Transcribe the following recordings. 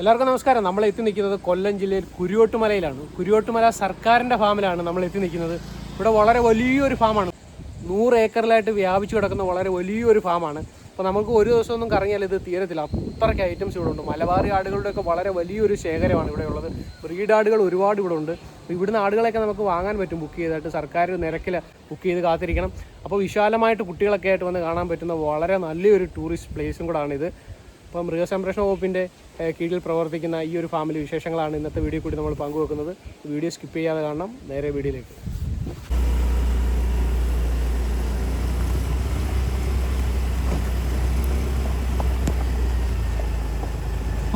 എല്ലാവർക്കും നമസ്കാരം. നമ്മൾ എത്തി നിൽക്കുന്നത് കൊല്ലം ജില്ലയിൽ കുരുവോട്ടുമലയിലാണ് കുരുവോട്ടുമല സർക്കാരിന്റെ ഫാമിലാണ് നമ്മൾ എത്തി നിൽക്കുന്നത്. ഇവിടെ വളരെ വലിയൊരു ഫാമാണ്. നൂറ് ഏക്കറിലായിട്ട് വ്യാപിച്ചു കിടക്കുന്ന വളരെ വലിയൊരു ഫാമാണ്. അപ്പോൾ നമുക്ക് ഒരു ദിവസമൊന്നും കറങ്ങിയാൽ ഇത് തീരത്തില്ല. അത്രയ്ക്ക് ഐറ്റംസ് ഇവിടെ ഉണ്ട്. മലബാറി ആടുകളുടെയൊക്കെ വളരെ വലിയൊരു ശേഖരമാണ് ഇവിടെ ഉള്ളത്. ബ്രീഡ് ആടുകൾ ഒരുപാട് ഇവിടെ ഉണ്ട്. അപ്പോൾ ഇവിടുന്ന് ആടുകളെയൊക്കെ നമുക്ക് വാങ്ങാൻ പറ്റും. ബുക്ക് ചെയ്തായിട്ട് സർക്കാർ നിരക്കിൽ ബുക്ക് ചെയ്ത് കാത്തിരിക്കണം. അപ്പോൾ വിശാലമായിട്ട് കുട്ടികളൊക്കെ ആയിട്ട് വന്ന് കാണാൻ പറ്റുന്ന വളരെ നല്ലൊരു ടൂറിസ്റ്റ് പ്ലേസും കൂടാണിത്. അപ്പോൾ മൃഗസംരക്ഷണ വകുപ്പിന്റെ കീഴിൽ പ്രവർത്തിക്കുന്ന ഈ ഒരു ഫാമിലി വിശേഷങ്ങളാണ് ഇന്നത്തെ വീഡിയോ കൂടി നമ്മൾ പങ്കുവെക്കുന്നത്. വീഡിയോ സ്കിപ്പ് ചെയ്യാതെ കാണണം. നേരെ വീഡിയോയിലേക്ക്.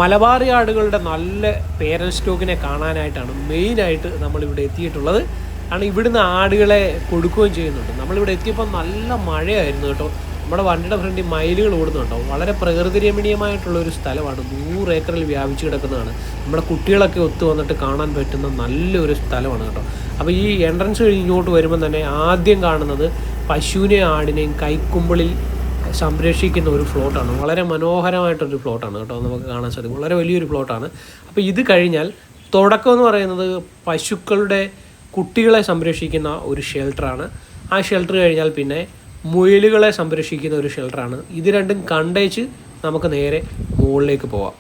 മലബാറി ആടുകളുടെ നല്ല പേരൻ സ്റ്റോക്കിനെ കാണാനായിട്ടാണ് മെയിനായിട്ട് നമ്മളിവിടെ എത്തിയിട്ടുള്ളത്. കാരണം ഇവിടുന്ന് ആടുകളെ കൊടുക്കുകയും ചെയ്യുന്നുണ്ട്. നമ്മളിവിടെ എത്തിയപ്പോൾ നല്ല മഴയായിരുന്നു കേട്ടോ. നമ്മുടെ വണ്ടിയുടെ ഫ്രണ്ടിൽ മയിലുകൾ ഓടുന്നുണ്ടാവും വളരെ പ്രകൃതി രമണീയമായിട്ടുള്ള ഒരു സ്ഥലമാണ്. നൂറ് ഏക്കറിൽ വ്യാപിച്ചു കിടക്കുന്നതാണ്. നമ്മുടെ കുട്ടികളൊക്കെ ഒത്തു വന്നിട്ട് കാണാൻ പറ്റുന്ന നല്ലൊരു സ്ഥലമാണ് കേട്ടോ. അപ്പോൾ ഈ എൻട്രൻസ് കഴിഞ്ഞ് ഇങ്ങോട്ട് വരുമ്പോൾ തന്നെ ആദ്യം കാണുന്നത് പശുവിനെയും ആടിനെയും കൈക്കുമ്പിളിൽ സംരക്ഷിക്കുന്ന ഒരു ഫ്ലോട്ടാണ് വളരെ മനോഹരമായിട്ടൊരു ഫ്ലോട്ടാണ് കേട്ടോ നമുക്ക് കാണാൻ സാധിക്കും. വളരെ വലിയൊരു ഫ്ലോട്ടാണ് അപ്പോൾ ഇത് കഴിഞ്ഞാൽ തുടക്കം എന്ന് പറയുന്നത് പശുക്കളുടെ കുട്ടികളെ സംരക്ഷിക്കുന്ന ഒരു ഷെൽട്ടറാണ് ആ ഷെൽട്ടർ കഴിഞ്ഞാൽ പിന്നെ മുയലുകളെ സംരക്ഷിക്കുന്ന ഒരു ഷെൽട്ടറാണ് ഇത് രണ്ടും കണ്ടേച്ച് നമുക്ക് നേരെ മുകളിലേക്ക് പോവാം.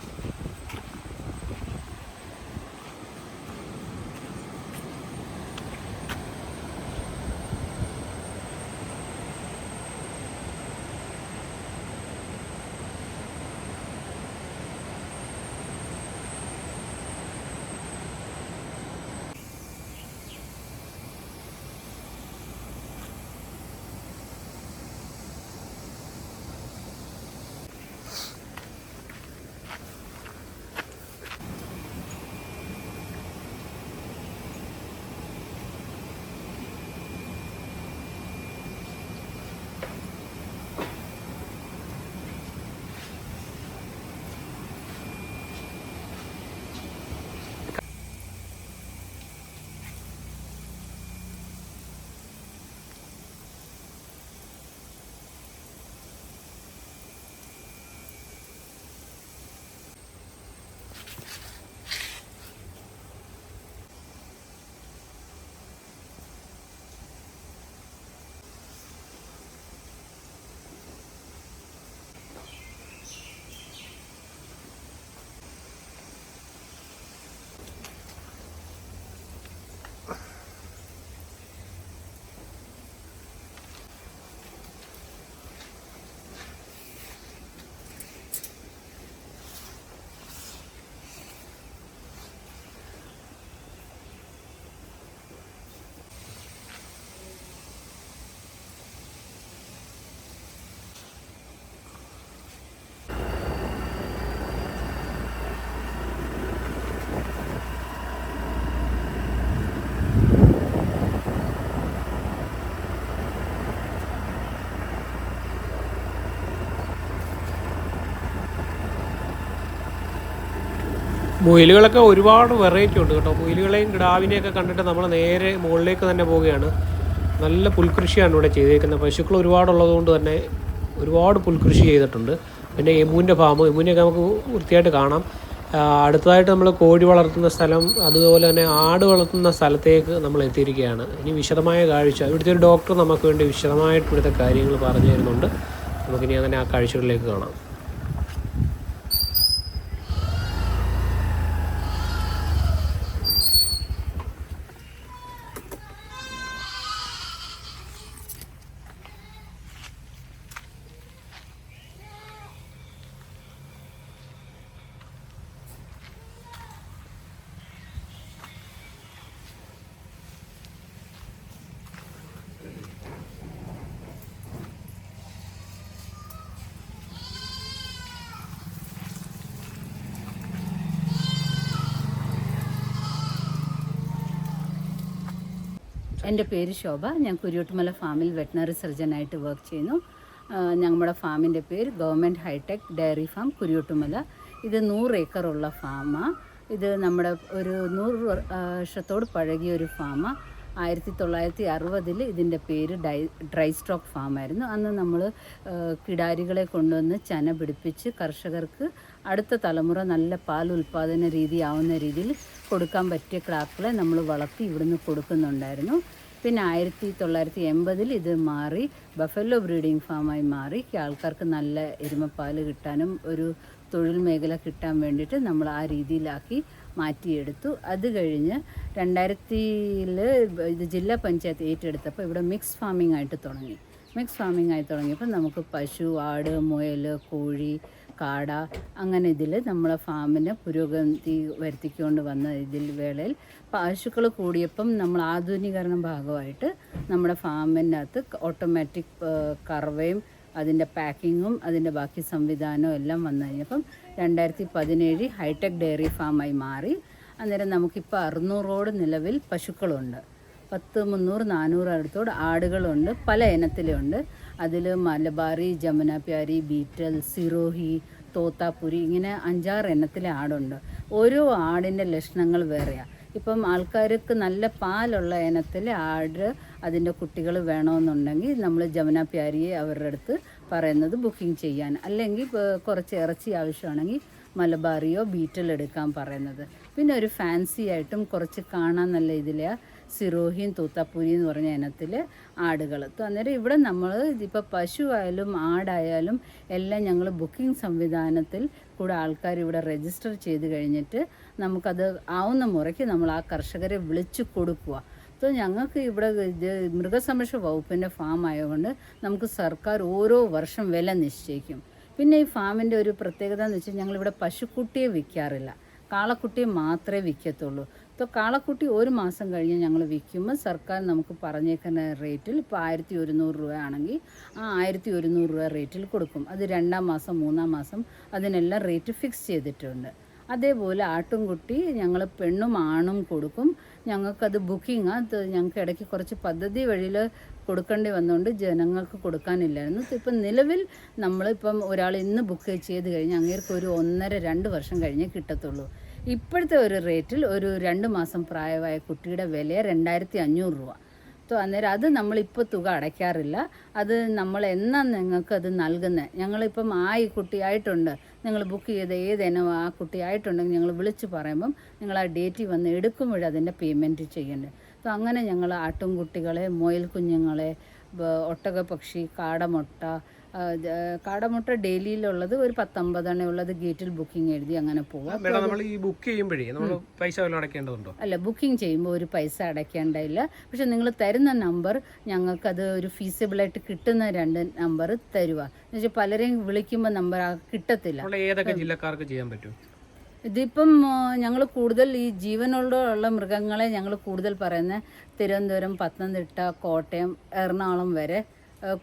മുയലുകളൊക്കെ ഒരുപാട് വെറൈറ്റി ഉണ്ട് കേട്ടോ. മുയലുകളെയും കിടാവിനെയൊക്കെ കണ്ടിട്ട് നമ്മൾ നേരെ മുകളിലേക്ക് തന്നെ പോവുകയാണ്. നല്ല പുൽകൃഷിയാണ് ഇവിടെ ചെയ്തേക്കുന്നത്. പശുക്കൾ ഒരുപാട് ഉള്ളതുകൊണ്ട് തന്നെ ഒരുപാട് പുൽകൃഷി ചെയ്തിട്ടുണ്ട്. പിന്നെ യമുവിന്റെ ഫാം യമുവിനെയൊക്കെ നമുക്ക് വൃത്തിയായിട്ട് കാണാം. അടുത്തതായിട്ട് നമ്മൾ കോഴി വളർത്തുന്ന സ്ഥലം അതുപോലെ തന്നെ ആട് വളർത്തുന്ന സ്ഥലത്തേക്ക് നമ്മൾ എത്തിയിരിക്കുകയാണ്. ഇനി വിശദമായ കാഴ്ച. ഇവിടുത്തെ ഒരു ഡോക്ടർ നമുക്ക് വേണ്ടി വിശദമായിട്ട് ഇവിടുത്തെ കാര്യങ്ങൾ പറഞ്ഞു തരുന്നുണ്ട്. നമുക്കിനി അങ്ങനെ ആ കാഴ്ചകളിലേക്ക് കാണാം. എന്റെ പേര് ശോഭ. ഞാൻ കുരിയോട്ടുമല ഫാമിൽ വെറ്റിനറി സർജനായിട്ട് വർക്ക് ചെയ്യുന്നു. ഞങ്ങളുടെ ഫാമിന്റെ പേര് government hitech dairy farm Kuriyottumala. ഇത് നൂറ് ഏക്കറുള്ള ഫാമാണ് ഇത് നമ്മുടെ ഒരു നൂറ് വർഷത്തോട് പഴകിയ ഒരു ഫാമാണ് ആയിരത്തി തൊള്ളായിരത്തി അറുപതിൽ ഇതിന്റെ പേര് ഡൈ ഡ്രൈ സ്റ്റോക്ക് ഫാമായിരുന്നു. അന്ന് നമ്മൾ കിടാരികളെ കൊണ്ടുവന്ന് ചന പിടിപ്പിച്ച് കർഷകർക്ക് അടുത്ത തലമുറ നല്ല പാൽ ഉൽപ്പാദന രീതിയാവുന്ന രീതിയിൽ കൊടുക്കാൻ പറ്റിയ ക്ലാക്കുകളെ നമ്മൾ വളർത്തി ഇവിടുന്ന് കൊടുക്കുന്നുണ്ടായിരുന്നു. പിന്നെ ആയിരത്തി തൊള്ളായിരത്തി എൺപതിൽ ഇത് മാറി ബഫല്ലോ ബ്രീഡിംഗ് ഫാമായി മാറി. ആൾക്കാർക്ക് നല്ല എരുമപ്പാൽ കിട്ടാനും ഒരു തൊഴിൽ മേഖല കിട്ടാൻ വേണ്ടിയിട്ട് നമ്മൾ ആ രീതിയിലാക്കി മാറ്റിയെടുത്തു. അത് കഴിഞ്ഞ് രണ്ടായിരത്തിയിൽ ഇത് ജില്ലാ പഞ്ചായത്ത് ഏറ്റെടുത്തപ്പോൾ ഇവിടെ മിക്സ് ഫാമിംഗ് ആയിട്ട് തുടങ്ങി. മിക്സ് ഫാമിംഗ് ആയി തുടങ്ങിയപ്പോൾ നമുക്ക് പശു ആട് മുയൽ കോഴി കാട അങ്ങനെ ഇതിൽ നമ്മളെ ഫാമിന് പുരോഗതി വരുത്തിക്കൊണ്ട് വന്ന ഇതിൽ വേളയിൽ പശുക്കൾ കൂടിയപ്പം നമ്മൾ ആധുനീകരണം ഭാഗമായിട്ട് നമ്മുടെ ഫാമിനകത്ത് ഓട്ടോമാറ്റിക് കറവയും അതിന്റെ പാക്കിങ്ങും അതിന്റെ ബാക്കി സംവിധാനവും എല്ലാം വന്നു കഴിഞ്ഞപ്പം രണ്ടായിരത്തി പതിനേഴ് ഹൈടെക് ഡയറി ഫാമായി മാറി. അന്നേരം നമുക്കിപ്പോൾ അറുന്നൂറോട് നിലവിൽ പശുക്കളുണ്ട്. പത്ത് മുന്നൂറ് നാനൂറ് അടുത്തോട് ആടുകളുണ്ട് പല ഇനത്തിലുണ്ട്. അതിൽ മലബാറി ജമുനാപ്യാരി ബീറ്റൽ സിറോഹി തോത്താപ്പുരി ഇങ്ങനെ അഞ്ചാറ് ഇനത്തിലെ ആടുണ്ട്. ഓരോ ആടിന്റെ ലക്ഷണങ്ങൾ വേറെയാണ് ഇപ്പം ആൾക്കാർക്ക് നല്ല പാലുള്ള ഇനത്തിൽ ആട് അതിന്റെ കുട്ടികൾ വേണമെന്നുണ്ടെങ്കിൽ നമ്മൾ ജമുന പ്യാരിയെ അവരുടെ അടുത്ത് പറയുന്നത് ബുക്കിംഗ് ചെയ്യാൻ. അല്ലെങ്കിൽ കുറച്ച് ഇറച്ചി ആവശ്യമാണെങ്കിൽ മലബാറിയോ ബീറ്റൽ എടുക്കാൻ പറയുന്നത്. പിന്നെ ഒരു ഫാൻസി ആയിട്ടും കുറച്ച് കാണാൻ നല്ല ഇതിലെ സിറോഹിയും തൂത്താപ്പൂരി എന്ന് പറഞ്ഞ ഇനത്തിൽ ആടുകൾ അന്നേരം ഇവിടെ നമ്മൾ ഇപ്പോൾ പശു ആയാലും ആടായാലും എല്ലാം ഞങ്ങൾ ബുക്കിംഗ് സംവിധാനത്തിൽ കൂടെ ആൾക്കാർ ഇവിടെ രജിസ്റ്റർ ചെയ്ത് കഴിഞ്ഞിട്ട് നമുക്കത് ആവുന്ന മുറയ്ക്ക് നമ്മൾ ആ കർഷകരെ വിളിച്ചു കൊടുക്കുക അപ്പോൾ ഞങ്ങൾക്ക് ഇവിടെ മൃഗസംരക്ഷണ വകുപ്പിന്റെ ഫാം ആയതുകൊണ്ട് നമുക്ക് സർക്കാർ ഓരോ വർഷം വില നിശ്ചയിക്കും. പിന്നെ ഈ ഫാമിന്റെ ഒരു പ്രത്യേകത എന്ന് വെച്ചാൽ ഞങ്ങളിവിടെ പശുക്കുട്ടിയെ വിൽക്കാറില്ല. കാളക്കുട്ടിയെ മാത്രമേ വിൽക്കത്തുള്ളൂ. അപ്പോൾ കാളക്കുട്ടി ഒരു മാസം കഴിഞ്ഞ് ഞങ്ങൾ വിൽക്കുമ്പോൾ സർക്കാർ നമുക്ക് പറഞ്ഞേക്കുന്ന റേറ്റിൽ ഇപ്പോൾ ആയിരത്തി ഒരുന്നൂറ് രൂപ ആണെങ്കിൽ ആ ആയിരത്തി ഒരുന്നൂറ് രൂപ റേറ്റിൽ കൊടുക്കും. അത് രണ്ടാം മാസം മൂന്നാം മാസം അതിനെല്ലാം റേറ്റ് ഫിക്സ് ചെയ്തിട്ടുണ്ട്. അതേപോലെ ആട്ടുംകുട്ടി ഞങ്ങൾ പെണ്ണും ആണും കൊടുക്കും. ഞങ്ങൾക്കത് ബുക്കിംഗ് അത് ഞങ്ങൾക്ക് ഇടയ്ക്ക് കുറച്ച് പദ്ധതി വഴിയിൽ കൊടുക്കേണ്ടി വന്നുകൊണ്ട് ജനങ്ങൾക്ക് കൊടുക്കാനില്ലായിരുന്നു. ഇപ്പം നിലവിൽ നമ്മളിപ്പം ഒരാൾ ഇന്ന് ബുക്ക് ചെയ്ത് കഴിഞ്ഞാൽ അങ്ങേർക്ക് ഒരു ഒന്നര രണ്ട് വർഷം കഴിഞ്ഞേ കിട്ടത്തുള്ളൂ. ഇപ്പോഴത്തെ ഒരു റേറ്റിൽ ഒരു രണ്ട് മാസം പ്രായമായ കുട്ടിയുടെ വില രണ്ടായിരത്തി അഞ്ഞൂറ് രൂപ. സോ അന്നേരം അത് നമ്മളിപ്പോൾ തുക അടയ്ക്കാറില്ല. അത് നമ്മൾ എന്നാ നിങ്ങൾക്ക് അത് നൽകുന്നത് ഞങ്ങളിപ്പം ആയി കുട്ടിയായിട്ടുണ്ട് നിങ്ങൾ ബുക്ക് ചെയ്ത ഏതിനം ആ കുട്ടിയായിട്ടുണ്ടെങ്കിൽ ഞങ്ങൾ വിളിച്ച് പറയുമ്പം നിങ്ങൾ ആ ഡേറ്റിൽ വന്ന് എടുക്കുമ്പോഴേ അതിന്റെ പേയ്മെന്റ് ചെയ്യേണ്ടത്. അപ്പോൾ അങ്ങനെ ഞങ്ങൾ ആട്ടുംകുട്ടികളെ മുയൽ കുഞ്ഞുങ്ങളെ ഒട്ടകപ്പക്ഷി കാടമുട്ട കാടമുട്ട ഡെയിലിയിലുള്ളത് ഒരു പത്തൊമ്പതെണ്ണ ഉള്ളത് ഗേറ്റിൽ ബുക്കിംഗ് എഴുതി അങ്ങനെ പോവാം. നമ്മൾ ഈ ബുക്ക് ചെയ്യുമ്പോഴേ നമ്മൾ പൈസ അടക്കേണ്ടതുണ്ടോ അടയ്ക്കേണ്ടതുണ്ടോ? അല്ല ബുക്കിംഗ് ചെയ്യുമ്പോൾ ഒരു പൈസ അടയ്ക്കേണ്ടതില്ല. പക്ഷെ നിങ്ങൾ തരുന്ന നമ്പർ ഞങ്ങൾക്കത് ഒരു ഫീസിബിളായിട്ട് കിട്ടുന്ന രണ്ട് നമ്പർ തരുക എന്നുവെച്ചാൽ പലരെയും വിളിക്കുമ്പോൾ നമ്പർ കിട്ടത്തില്ല. ഏതൊക്കെ ജില്ലക്കാർക്ക് ചെയ്യാൻ പറ്റും? ഇതിപ്പം ഞങ്ങൾ കൂടുതൽ ഈ ജീവനോടുള്ള മൃഗങ്ങളെ ഞങ്ങൾ കൂടുതൽ പറയുന്നത് തിരുവനന്തപുരം പത്തനംതിട്ട കോട്ടയം എറണാകുളം വരെ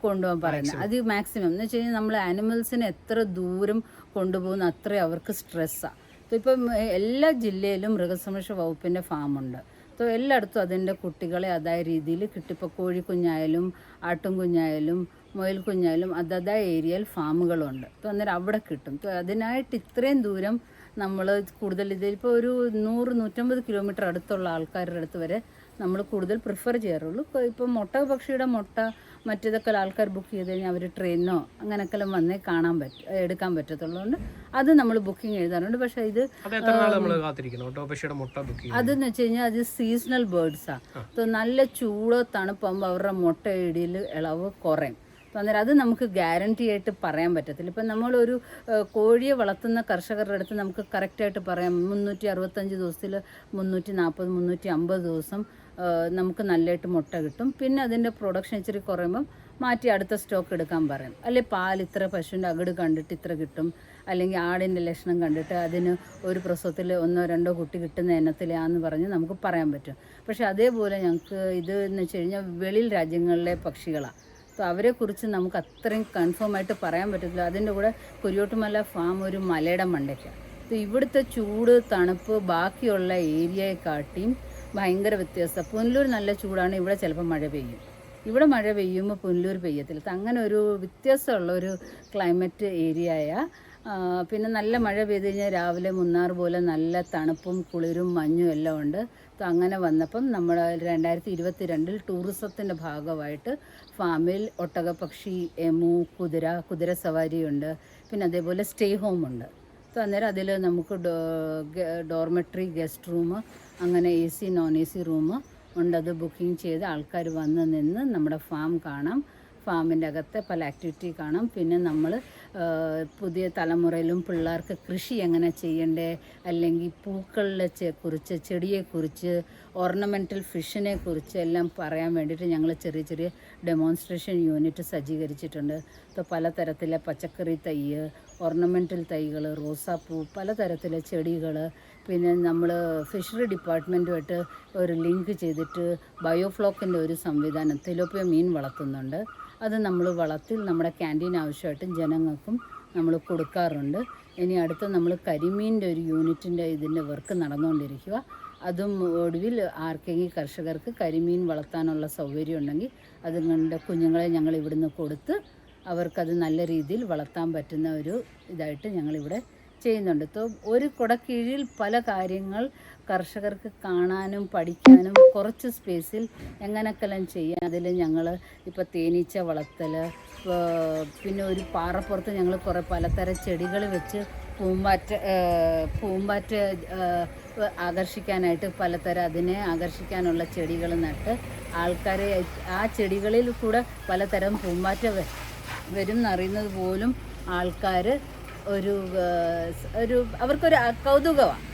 കൊണ്ടുപോകാൻ പറയുന്നത്. അത് മാക്സിമം എന്ന് വെച്ച് കഴിഞ്ഞാൽ നമ്മൾ ആനിമൽസിനെ എത്ര ദൂരം കൊണ്ടുപോകുന്ന അത്ര അവർക്ക് സ്ട്രെസ്സാണ് അപ്പോൾ ഇപ്പം എല്ലാ ജില്ലയിലും മൃഗസംരക്ഷണ വകുപ്പിന്റെ ഫാമുണ്ട്. അപ്പോൾ എല്ലായിടത്തും അതിന്റെ കുട്ടികളെ അതായ രീതിയിൽ കിട്ടിപ്പോൾ ഇപ്പോൾ കോഴിക്കുഞ്ഞായാലും ആട്ടും കുഞ്ഞായാലും മുയൽ കുഞ്ഞായാലും അതതായ ഏരിയയിൽ ഫാമുകളുണ്ട്. അപ്പോൾ അന്നേരം അവിടെ കിട്ടും. അതിനായിട്ട് ഇത്രയും ദൂരം നമ്മൾ കൂടുതൽ ഇതിലിപ്പോൾ ഒരു നൂറ് നൂറ്റമ്പത് കിലോമീറ്റർ അടുത്തുള്ള ആൾക്കാരുടെ അടുത്ത് വരെ നമ്മൾ കൂടുതൽ പ്രിഫർ ചെയ്യാറുള്ളൂ. ഇപ്പോൾ ഇപ്പം മുട്ട പക്ഷിയുടെ മുട്ട മറ്റേതൊക്കെ ആൾക്കാർ ബുക്ക് ചെയ്ത് കഴിഞ്ഞാൽ അവർ ട്രെയിനോ അങ്ങനെയൊക്കെ വന്നേ കാണാൻ പറ്റും എടുക്കാൻ പറ്റത്തുള്ളതുകൊണ്ട് അത് നമ്മൾ ബുക്കിംഗ് എഴുതാറുണ്ട്. പക്ഷേ ഇത് അതെന്ന് വെച്ച് കഴിഞ്ഞാൽ അത് സീസണൽ ബേർഡ്സാണ് അപ്പോൾ നല്ല ചൂട് തണുപ്പാകുമ്പോൾ അവരുടെ മുട്ട ഇടിയിൽ ഇളവ് കുറയും. അപ്പോൾ അന്നേരം അത് നമുക്ക് ഗ്യാരണ്ടി ആയിട്ട് പറയാൻ പറ്റത്തില്ല. ഇപ്പം നമ്മളൊരു കോഴിയെ വളർത്തുന്ന കർഷകരുടെ അടുത്ത് നമുക്ക് കറക്റ്റായിട്ട് പറയാം. മുന്നൂറ്റി അറുപത്തഞ്ച് ദിവസത്തിൽ മുന്നൂറ്റി നാൽപ്പത് മുന്നൂറ്റി അമ്പത് ദിവസം നമുക്ക് നല്ലതായിട്ട് മുട്ട കിട്ടും. പിന്നെ അതിന്റെ പ്രൊഡക്ഷൻ ഇച്ചിരി കുറയുമ്പം മാറ്റി അടുത്ത സ്റ്റോക്ക് എടുക്കാൻ പറയും. അല്ലെ പാൽ ഇത്ര പശുവിന്റെ അകട് കണ്ടിട്ട് ഇത്ര കിട്ടും. അല്ലെങ്കിൽ ആടിന്റെ ലക്ഷണം കണ്ടിട്ട് അതിന് ഒരു പ്രസവത്തിൽ ഒന്നോ രണ്ടോ കുട്ടി കിട്ടുന്ന ഇനത്തിലാന്ന് പറഞ്ഞ് നമുക്ക് പറയാൻ പറ്റും. പക്ഷേ അതേപോലെ ഞങ്ങൾക്ക് ഇത് എന്ന് വെച്ച് കഴിഞ്ഞാൽ വെളിയിൽ രാജ്യങ്ങളിലെ പക്ഷികളാണ് അപ്പോൾ അവരെക്കുറിച്ച് നമുക്ക് അത്രയും കൺഫേം ആയിട്ട് പറയാൻ പറ്റത്തില്ല. അതിന്റെ കൂടെ കുരിയോട്ടുമല ഫാം ഒരു മലയുടെ മണ്ടയ്ക്കാണ് അപ്പോൾ ഇവിടുത്തെ ചൂട് തണുപ്പ് ബാക്കിയുള്ള ഏരിയയെ കാട്ടിയും ഭയങ്കര വ്യത്യാസം പുനലൂർ നല്ല ചൂടാണ് ഇവിടെ ചിലപ്പോൾ മഴ പെയ്യും. ഇവിടെ മഴ പെയ്യുമ്പോൾ പുനലൂർ പെയ്യത്തില്ല. അങ്ങനെ ഒരു വ്യത്യാസമുള്ള ഒരു ക്ലൈമറ്റ് ഏരിയയ. പിന്നെ നല്ല മഴ പെയ്ത് കഴിഞ്ഞാൽ രാവിലെ മുന്നാർ പോലെ നല്ല തണുപ്പും കുളിരും മഞ്ഞും എല്ലാം ഉണ്ട്. അപ്പോൾ അങ്ങനെ വന്നപ്പം നമ്മൾ രണ്ടായിരത്തി ഇരുപത്തി രണ്ടിൽ ടൂറിസത്തിന്റെ ഭാഗമായിട്ട് ഫാമിൽ ഒട്ടകപ്പക്ഷി എമു കുതിര കുതിര സവാരിയുണ്ട് പിന്നെ അതേപോലെ സ്റ്റേ ഹോമുണ്ട് അപ്പോൾ അന്നേരം അതിൽ നമുക്ക് ഡോർമെട്രി ഗസ്റ്റ് റൂം അങ്ങനെ A C non A C room ഉണ്ട് അത് ബുക്കിംഗ് ചെയ്ത് ആൾക്കാർ വന്ന് നിന്ന് നമ്മുടെ ഫാം കാണാം. ഫാമിന്റെ അകത്തെ പല ആക്ടിവിറ്റി കാണാം. പിന്നെ നമ്മൾ പുതിയ തലമുറയിലും പിള്ളേർക്ക് കൃഷി എങ്ങനെ ചെയ്യണ്ടേ? അല്ലെങ്കിൽ പൂക്കളെ ചെ- കുറിച്ച് ചെടിയെക്കുറിച്ച് ഓർണമെന്റൽ ഫിഷിനെ കുറിച്ച് എല്ലാം പറയാൻ വേണ്ടിയിട്ട് ഞങ്ങൾ ചെറിയ ചെറിയ ഡെമോൺസ്ട്രേഷൻ യൂണിറ്റ് സജ്ജീകരിച്ചിട്ടുണ്ട്. ഇപ്പോൾ പലതരത്തിലെ പച്ചക്കറി തൈ ഓർണമെന്റൽ തൈകൾ റോസാപ്പൂ പലതരത്തിലെ ചെടികൾ പിന്നെ നമ്മൾ ഫിഷറി ഡിപ്പാർട്ട്മെന്റുമായിട്ട് ഒരു ലിങ്ക് ചെയ്തിട്ട് ബയോഫ്ലോക്കിന്റെ ഒരു സംവിധാനം തിലോപ്പിയ മീൻ വളർത്തുന്നുണ്ട്. അത് നമ്മൾ വളർത്തി നമ്മുടെ ക്യാന്റീൻ ആവശ്യമായിട്ടും ജനങ്ങൾക്കും നമ്മൾ കൊടുക്കാറുണ്ട്. ഇനി അടുത്ത് നമ്മൾ കരിമീന്റെ ഒരു യൂണിറ്റിന്റെ ഇതിന്റെ വർക്ക് നടന്നുകൊണ്ടിരിക്കുക. അതും ഒടുവിൽ ആർക്കെങ്കിലും കർഷകർക്ക് കരിമീൻ വളർത്താനുള്ള സൗകര്യം ഉണ്ടെങ്കിൽ അതുങ്ങളുടെ കുഞ്ഞുങ്ങളെ ഞങ്ങൾ ഇവിടുന്ന് കൊടുത്ത് അവർക്കത് നല്ല രീതിയിൽ വളർത്താൻ പറ്റുന്ന ഒരു ഇതായിട്ട് ഞങ്ങളിവിടെ ചെയ്യുന്നുണ്ട്. ഇപ്പോൾ ഒരു കുടക്കീഴിൽ പല കാര്യങ്ങൾ കർഷകർക്ക് കാണാനും പഠിക്കാനും കുറച്ച് സ്പേസിൽ എങ്ങനെയൊക്കെല്ലാം ചെയ്യാം. അതിൽ ഞങ്ങൾ ഇപ്പോൾ തേനീച്ച വളർത്തൽ പിന്നെ ഒരു പാറപ്പുറത്ത് ഞങ്ങൾ കുറേ പലതരം ചെടികൾ വെച്ച് പൂമ്പാറ്റ പൂമ്പാറ്റ് ആകർഷിക്കാനായിട്ട് പലതരം അതിനെ ആകർഷിക്കാനുള്ള ചെടികൾ നട്ട് ആൾക്കാരെ ആ ചെടികളിൽ കൂടെ പലതരം പൂമ്പാറ്റ വരും എന്നറിയുന്നത് പോലും ആൾക്കാർ ഒരു ഒരു അവർക്കൊരു കൗതുകമാണ്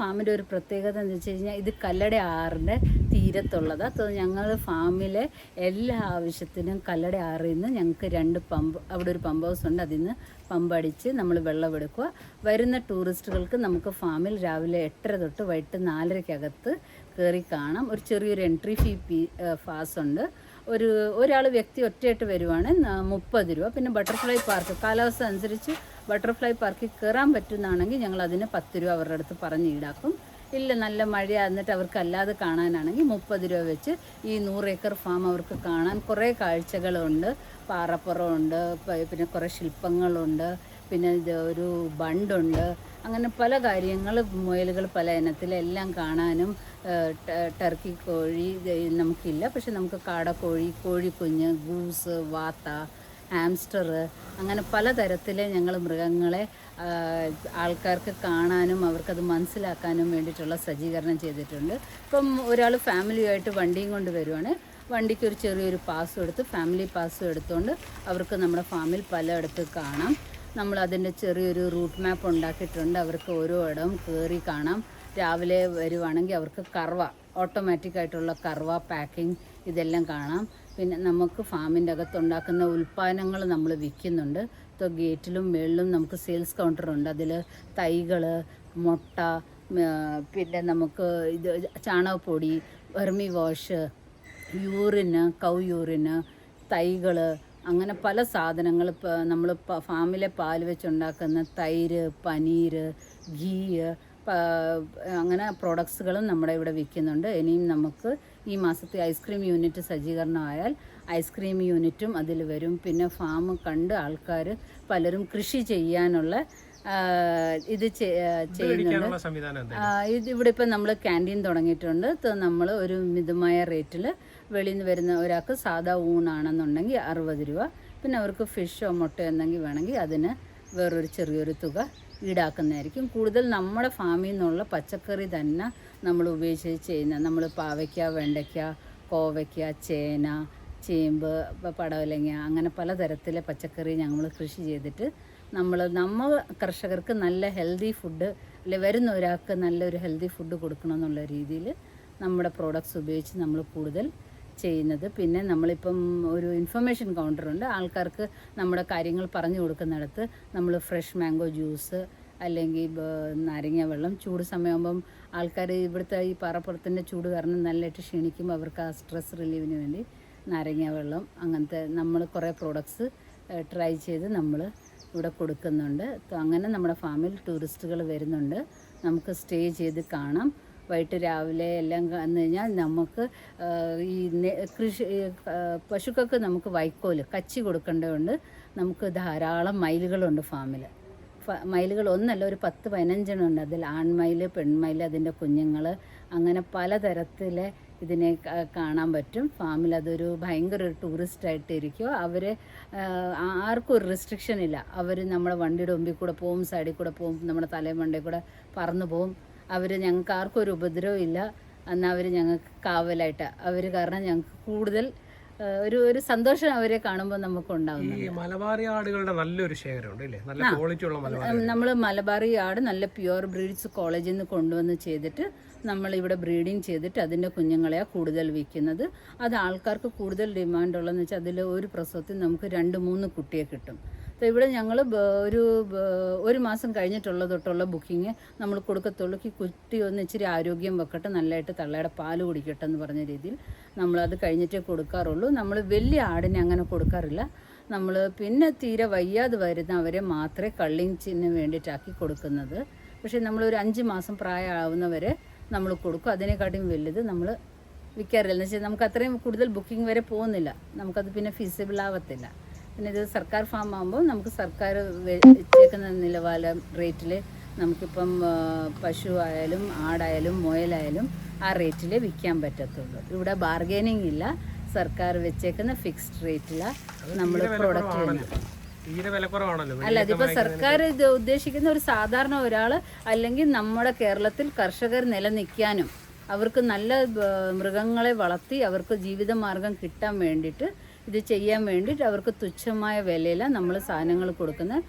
ഫാമിന്റെ ഒരു പ്രത്യേകത എന്ന് വെച്ച് കഴിഞ്ഞാൽ ഇത് കല്ലട ആറിന്റെ തീരത്തുള്ളതാണ് അത് ഞങ്ങൾ ഫാമിലെ എല്ലാ ആവശ്യത്തിനും കല്ലട ആറിൽ നിന്ന് ഞങ്ങൾക്ക് രണ്ട് പമ്പ് അവിടെ ഒരു പമ്പ് ഹൗസ് ഉണ്ട്. അതിൽ നിന്ന് പമ്പടിച്ച് നമ്മൾ വെള്ളമെടുക്കുക വരുന്ന ടൂറിസ്റ്റുകൾക്ക് നമുക്ക് ഫാമിൽ രാവിലെ എട്ടര തൊട്ട് വൈകിട്ട് നാലരയ്ക്കകത്ത് കയറി കാണാം. ഒരു ചെറിയൊരു എൻട്രി ഫീ ഫാസ് ഉണ്ട്. ഒരു ഒരാൾ വ്യക്തി ഒറ്റയായിട്ട് വരുവാണ് മുപ്പത് രൂപ. പിന്നെ ബട്ടർഫ്ലൈ പാർക്ക് കാലാവസ്ഥ അനുസരിച്ച് ബട്ടർഫ്ലൈ പാർക്കിൽ കയറാൻ പറ്റുന്നതാണെങ്കിൽ ഞങ്ങൾ അതിന് പത്ത് രൂപ അവരുടെ അടുത്ത് പറഞ്ഞ് ഈടാക്കും. ഇല്ല നല്ല മഴ എന്നിട്ട് അവർക്ക് അല്ലാതെ കാണാനാണെങ്കിൽ മുപ്പത് രൂപ വെച്ച് ഈ നൂറ് ഏക്കർ ഫാം അവർക്ക് കാണാൻ കുറേ കാഴ്ചകളുണ്ട്. പാറപ്പുറമുണ്ട് പിന്നെ കുറേ ശില്പങ്ങളുണ്ട്. പിന്നെ ഒരു ബണ്ടുണ്ട്. അങ്ങനെ പല കാര്യങ്ങൾ മുയലുകൾ പല ഇനത്തിലെല്ലാം കാണാനും ടർക്കി കോഴി നമുക്കില്ല. പക്ഷെ നമുക്ക് കാടക്കോഴി കോഴിക്കുഞ്ഞ് ഗൂസ് വാത്ത ഹാംസ്റ്റർ അങ്ങനെ പലതരത്തിലെ ഞങ്ങൾ മൃഗങ്ങളെ ആൾക്കാർക്ക് കാണാനും അവർക്കത് മനസ്സിലാക്കാനും വേണ്ടിയിട്ടുള്ള സജ്ജീകരണം ചെയ്തിട്ടുണ്ട്. ഇപ്പം ഒരാൾ ഫാമിലിയായിട്ട് വണ്ടിയും കൊണ്ട് വരുവാണ്. വണ്ടിക്ക് ഒരു ചെറിയൊരു പാസ്സും എടുത്ത് ഫാമിലി പാസ്സും എടുത്തുകൊണ്ട് അവർക്ക് നമ്മുടെ ഫാമിൽ പലയിടത്ത് കാണാം. നമ്മൾ അതിന്റെ ചെറിയൊരു റൂട്ട് മാപ്പ് ഉണ്ടാക്കിയിട്ടുണ്ട്. അവർക്ക് ഓരോ ഇടം കയറി കാണാം. രാവിലെ വരുവാണെങ്കിൽ അവർക്ക് കർവ ഓട്ടോമാറ്റിക് ആയിട്ടുള്ള കർവ പാക്കിംഗ് ഇതെല്ലാം കാണാം. പിന്നെ നമുക്ക് ഫാമിന്റെ അകത്തുണ്ടാക്കുന്ന ഉൽപ്പന്നങ്ങൾ നമ്മൾ വിൽക്കുന്നുണ്ട്. ഇപ്പോൾ ഗേറ്റിലും മേളിലും നമുക്ക് സെയിൽസ് കൗണ്ടറുണ്ട് അതിൽ തൈകൾ മുട്ട പിന്നെ നമുക്ക് ഇത് ചാണകപ്പൊടി vermiwash urine cow urine തൈകൾ അങ്ങനെ പല സാധനങ്ങൾ ഇപ്പോൾ നമ്മൾ ഫാമിലെ പാൽ വെച്ചുണ്ടാക്കുന്ന തൈര് പനീര് ഗീ അങ്ങനെ പ്രോഡക്ട്സുകളും നമ്മുടെ ഇവിടെ വിൽക്കുന്നുണ്ട്. ഇനിയും നമുക്ക് ഈ മാസത്തെ ഐസ്ക്രീം യൂണിറ്റ് സജ്ജീകരണമായാൽ ഐസ്ക്രീം യൂണിറ്റും അതിൽ വരും. പിന്നെ ഫാം കണ്ട് ആൾക്കാർ പലരും കൃഷി ചെയ്യാനുള്ള ഇത് ചെയ്യുന്നുണ്ട്. ഇത് ഇവിടെ ഇപ്പം നമ്മൾ ക്യാന്റീൻ തുടങ്ങിയിട്ടുണ്ട്. നമ്മൾ ഒരു മിതമായ റേറ്റിൽ വെളിയിൽ നിന്ന് വരുന്ന ഒരാൾക്ക് സാധാ ഊണാണെന്നുണ്ടെങ്കിൽ അറുപത് രൂപ. പിന്നെ അവർക്ക് ഫിഷോ മുട്ടയോ എന്തെങ്കിലും വേണമെങ്കിൽ അതിന് വേറൊരു ചെറിയൊരു തുക ഈടാക്കുന്നതായിരിക്കും. കൂടുതൽ നമ്മുടെ ഫാമിൽ നിന്നുള്ള പച്ചക്കറി തന്നെ നമ്മൾ ഉപയോഗിച്ച് ചെയ്യുന്ന നമ്മൾ പാവയ്ക്ക വെണ്ടയ്ക്ക കോവയ്ക്ക ചേന ചേമ്പ് പടവലങ്ങ അങ്ങനെ പലതരത്തിലെ പച്ചക്കറി ഞങ്ങൾ കൃഷി ചെയ്തിട്ട് നമ്മൾ നമ്മൾ കർഷകർക്ക് നല്ല ഹെൽത്തി ഫുഡ് അല്ലെ വരുന്ന ഒരാൾക്ക് നല്ലൊരു ഹെൽത്തി ഫുഡ് കൊടുക്കണം എന്നുള്ള രീതിയിൽ നമ്മുടെ പ്രോഡക്റ്റ്സ് ഉപയോഗിച്ച് നമ്മൾ കൂടുതൽ ചെയ്യുന്നത്. പിന്നെ നമ്മളിപ്പം ഒരു ഇൻഫർമേഷൻ കൗണ്ടറുണ്ട് ആൾക്കാർക്ക് നമ്മുടെ കാര്യങ്ങൾ പറഞ്ഞു കൊടുക്കുന്നിടത്ത് നമ്മൾ ഫ്രഷ് മാംഗോ ജ്യൂസ് അല്ലെങ്കിൽ നാരങ്ങ വെള്ളം ചൂട് സമയമാകുമ്പം ആൾക്കാർ ഇവിടുത്തെ ഈ പാറപ്പുറത്തിന്റെ ചൂട് കാരണം നല്ലതായിട്ട് ക്ഷീണിക്കുമ്പോൾ അവർക്ക് ആ സ്ട്രെസ് റിലീവിന് വേണ്ടി നാരങ്ങ വെള്ളം അങ്ങനത്തെ നമ്മൾ കുറേ പ്രോഡക്ട്സ് ട്രൈ ചെയ്ത് നമ്മൾ ഇവിടെ കൊടുക്കുന്നുണ്ട്. അങ്ങനെ നമ്മുടെ ഫാമിൽ ടൂറിസ്റ്റുകൾ വരുന്നുണ്ട്. നമുക്ക് സ്റ്റേ ചെയ്ത് കാണാം. വൈകിട്ട് രാവിലെ എല്ലാം വന്നു കഴിഞ്ഞാൽ നമുക്ക് ഈ കൃഷി പശുക്കൾക്ക് നമുക്ക് വൈക്കോൽ കച്ചി കൊടുക്കേണ്ടതുകൊണ്ട് നമുക്ക് ധാരാളം മയിലുകളുണ്ട് ഫാമിൽ മയിലുകൾ ഒന്നല്ല ഒരു പത്ത് പതിനഞ്ചെണ്ണം ഉണ്ട് അതിൽ ആൺമയിൽ പെൺമയിൽ അതിന്റെ കുഞ്ഞുങ്ങൾ അങ്ങനെ പലതരത്തിലെ ഇതിനെ കാണാൻ പറ്റും. ഫാമിൽ അതൊരു ഭയങ്കര ഒരു ടൂറിസ്റ്റ് ആയിട്ട് ഇരിക്കും. അവർ ആർക്കും ഒരു റെസ്ട്രിക്ഷൻ ഇല്ല. അവർ നമ്മുടെ വണ്ടിയുടെ മുമ്പിൽ കൂടെ പോവും സൈഡിൽ കൂടെ പോവും നമ്മുടെ തലയും വണ്ടിയിൽ കൂടെ പറന്നു പോവും. അവർ ഞങ്ങൾക്ക് ആർക്കും ഒരു ഉപദ്രവം ഇല്ല. എന്നാൽ അവർ ഞങ്ങൾക്ക് കാവലായിട്ട്. അവർ കാരണം ഞങ്ങൾക്ക് കൂടുതൽ ഒരു ഒരു സന്തോഷം അവരെ കാണുമ്പോൾ നമുക്ക് ഉണ്ടാവും ഈ മലബാറി ആടുകളുടെ നല്ലൊരു ശേഖരമുണ്ട് ഇല്ലേ? നല്ല ക്വാളിറ്റി ഉള്ള നമ്മൾ മലബാറി ആട് നല്ല പ്യുവർ ബ്രീഡ്സ് കോളേജിൽ നിന്ന് കൊണ്ടുവന്ന് ചെയ്തിട്ട് നമ്മൾ ഇവിടെ ബ്രീഡിങ് ചെയ്തിട്ട് അതിന്റെ കുഞ്ഞുങ്ങളെയാണ് കൂടുതൽ വിൽക്കുന്നത്. അത് ആൾക്കാർക്ക് കൂടുതൽ ഡിമാൻഡ് ഉള്ളതെന്ന് വെച്ചാൽ അതിൽ ഒരു പ്രസവത്തിൽ നമുക്ക് രണ്ട് മൂന്ന് കുട്ടിയെ കിട്ടും. ഇവിടെ ഞങ്ങൾ ഒരു ഒരു മാസം കഴിഞ്ഞിട്ടുള്ള തൊട്ടുള്ള ബുക്കിങ് നമ്മൾ കൊടുക്കത്തുള്ളൂ. ഈ കുട്ടി ഒന്ന് ഇച്ചിരി ആരോഗ്യം വെക്കട്ടെ നല്ലതായിട്ട് തള്ളയുടെ പാൽ കുടിക്കട്ടെ എന്ന് പറഞ്ഞ രീതിയിൽ നമ്മളത് കഴിഞ്ഞിട്ടേ കൊടുക്കാറുള്ളൂ. നമ്മൾ വലിയ ആടിനെ അങ്ങനെ കൊടുക്കാറില്ല. നമ്മൾ പിന്നെ തീരെ വയ്യാതെ വരുന്ന അവരെ മാത്രമേ കള്ളിങ്ങിന് വേണ്ടിയിട്ടാക്കി കൊടുക്കുന്നത്. പക്ഷേ നമ്മളൊരു അഞ്ച് മാസം പ്രായമാവുന്നവരെ നമ്മൾ കൊടുക്കും. അതിനെക്കാട്ടിയും വലുത് നമ്മൾ വിൽക്കാറില്ല. എന്ന് വെച്ചാൽ നമുക്ക് അത്രയും കൂടുതൽ ബുക്കിംഗ് വരെ പോകുന്നില്ല. നമുക്കത് പിന്നെ ഫീസിബിൾ ആവത്തില്ല. പിന്നെ ഇത് സർക്കാർ ഫാം ആകുമ്പോൾ നമുക്ക് സർക്കാർ വെച്ചേക്കുന്ന നിലവാര റേറ്റിൽ നമുക്കിപ്പം പശു ആയാലും ആടായാലും മുയലായാലും ആ റേറ്റിൽ വിൽക്കാൻ പറ്റത്തുള്ളൂ. ഇവിടെ ബാർഗൈനിങ് ഇല്ല. സർക്കാർ വെച്ചേക്കുന്ന ഫിക്സ്ഡ് റേറ്റിലാണ് നമ്മൾ പ്രൊഡക്റ്റ് അല്ല അതിപ്പോ സർക്കാർ ഇത് ഉദ്ദേശിക്കുന്ന ഒരു സാധാരണ ഒരാൾ അല്ലെങ്കിൽ നമ്മുടെ കേരളത്തിൽ കർഷകർ നിലനിൽക്കാനും അവർക്ക് നല്ല മൃഗങ്ങളെ വളർത്തി അവർക്ക് ജീവിതമാർഗം കിട്ടാൻ വേണ്ടിയിട്ട് ഇത് ചെയ്യാൻ വേണ്ടിയിട്ട് അവർക്ക് തുച്ഛമായ വിലയിലാണ് നമ്മൾ സാധനങ്ങൾ കൊടുക്കുന്നത്.